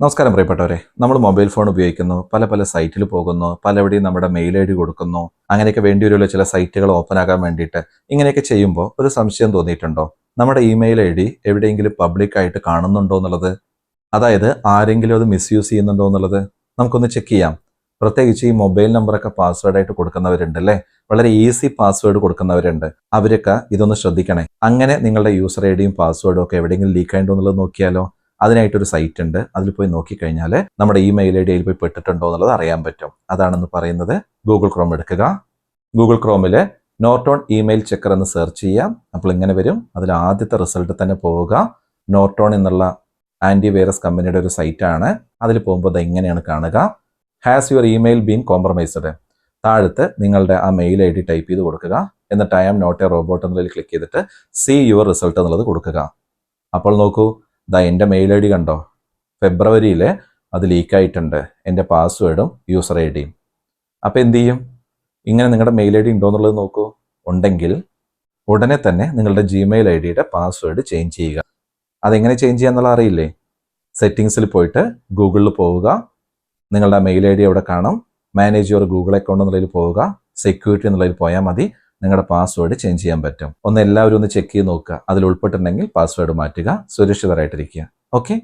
നമസ്കാരം പ്രിയപ്പെട്ടവരെ. നമ്മൾ മൊബൈൽ ഫോൺ ഉപയോഗിക്കുന്നു പല പല സൈറ്റിൽ പോകുന്നു പലവിടെയും നമ്മുടെ മെയിൽ ഐ ഡി കൊടുക്കുന്നു അങ്ങനെയൊക്കെ വേണ്ടി വരുമല്ലോ ചില സൈറ്റുകൾ ഓപ്പൺ ആകാൻ വേണ്ടിയിട്ട് ഇങ്ങനെയൊക്കെ ചെയ്യുമ്പോൾ ഒരു സംശയം തോന്നിയിട്ടുണ്ടോ? നമ്മുടെ ഇമെയിൽ ഐ ഡി എവിടെയെങ്കിലും പബ്ലിക് ആയിട്ട് കാണുന്നുണ്ടോ എന്നുള്ളത്? അതായത് ആരെങ്കിലും അത് മിസ്യൂസ് ചെയ്യുന്നുണ്ടോ എന്നുള്ളത്? നമുക്കൊന്ന് ചെക്ക് ചെയ്യാം. പ്രത്യേകിച്ച് ഈ മൊബൈൽ നമ്പറൊക്കെ പാസ്വേഡ് ആയിട്ട് കൊടുക്കുന്നവരുണ്ട് അല്ലേ? വളരെ ഈസി പാസ്വേഡ് കൊടുക്കുന്നവരുണ്ട്. അവരൊക്കെ ഇതൊന്ന് ശ്രദ്ധിക്കണേ. അങ്ങനെ നിങ്ങളുടെ യൂസർ ഐ ഡിയും പാസ്വേഡും ഒക്കെ എവിടെയെങ്കിലും ലീക്ക് ആയിട്ടുണ്ടോ എന്നുള്ളത് നോക്കിയാലോ? അതിനായിട്ടൊരു സൈറ്റ് ഉണ്ട്. അതിൽ പോയി നോക്കിക്കഴിഞ്ഞാൽ നമ്മുടെ ഇമെയിൽ ഐ ഡിയിൽ പോയി പെട്ടിട്ടുണ്ടോ എന്നുള്ളത് അറിയാൻ പറ്റും. അതാണെന്ന് പറയുന്നത് ഗൂഗിൾ ക്രോം എടുക്കുക. ഗൂഗിൾ ക്രോമിൽ നോർട്ടോൺ ഇമെയിൽ ചെക്കർ എന്ന് സെർച്ച് ചെയ്യാം. അപ്പോൾ ഇങ്ങനെ വരും. അതിൽ ആദ്യത്തെ റിസൾട്ട് തന്നെ പോവുക. നോർട്ടോൺ എന്നുള്ള ആന്റി വൈറസ് കമ്പനിയുടെ ഒരു സൈറ്റാണ് അതിൽ പോകുമ്പോൾ അത് എങ്ങനെയാണ് കാണുക. Has your email been compromised താഴത്ത് നിങ്ങളുടെ ആ മെയിൽ ഐ ഡി ടൈപ്പ് ചെയ്ത് കൊടുക്കുക. എന്നിട്ട് I am not a robot എന്നുള്ളതിൽ ക്ലിക്ക് ചെയ്തിട്ട് സി യുവർ റിസൾട്ട് എന്നുള്ളത് കൊടുക്കുക. അപ്പോൾ നോക്കൂ ദാ എന്റെ മെയിൽ ഐ ഡി കണ്ടോ? ഫെബ്രുവരിയിൽ അത് ലീക്കായിട്ടുണ്ട് എന്റെ പാസ്വേഡും യൂസർ ഐ ഡിയും. അപ്പോൾ എന്തു ചെയ്യും? ഇങ്ങനെ നിങ്ങളുടെ മെയിൽ ഐ ഡി ഉണ്ടോ എന്നുള്ളത് നോക്കൂ. ഉണ്ടെങ്കിൽ ഉടനെ തന്നെ നിങ്ങളുടെ ജിമെയിൽ ഐ ഡിയുടെ പാസ്വേഡ് ചേഞ്ച് ചെയ്യുക. അതെങ്ങനെ ചേഞ്ച് ചെയ്യാന്നുള്ള അറിയില്ലേ? സെറ്റിങ്സിൽ പോയിട്ട് ഗൂഗിളിൽ പോവുക. നിങ്ങളുടെ മെയിൽ ഐ ഡി അവിടെ കാണും. മാനേജ് യുവർ ഗൂഗിൾ അക്കൗണ്ട് എന്നുള്ളതിൽ പോവുക. സെക്യൂരിറ്റി എന്നുള്ളതിൽ പോയാൽ മതി. നിങ്ങളുടെ പാസ്വേഡ് ചേഞ്ച് ചെയ്യാൻ പറ്റും. ഒന്ന് എല്ലാവരും ഒന്ന് ചെക്ക് ചെയ്ത് നോക്കുക. അതിൽ ഉൾപ്പെട്ടിട്ടുണ്ടെങ്കിൽ പാസ്വേഡ് മാറ്റുക. സുരക്ഷിതരായിട്ടിരിക്കുക. ഓക്കെ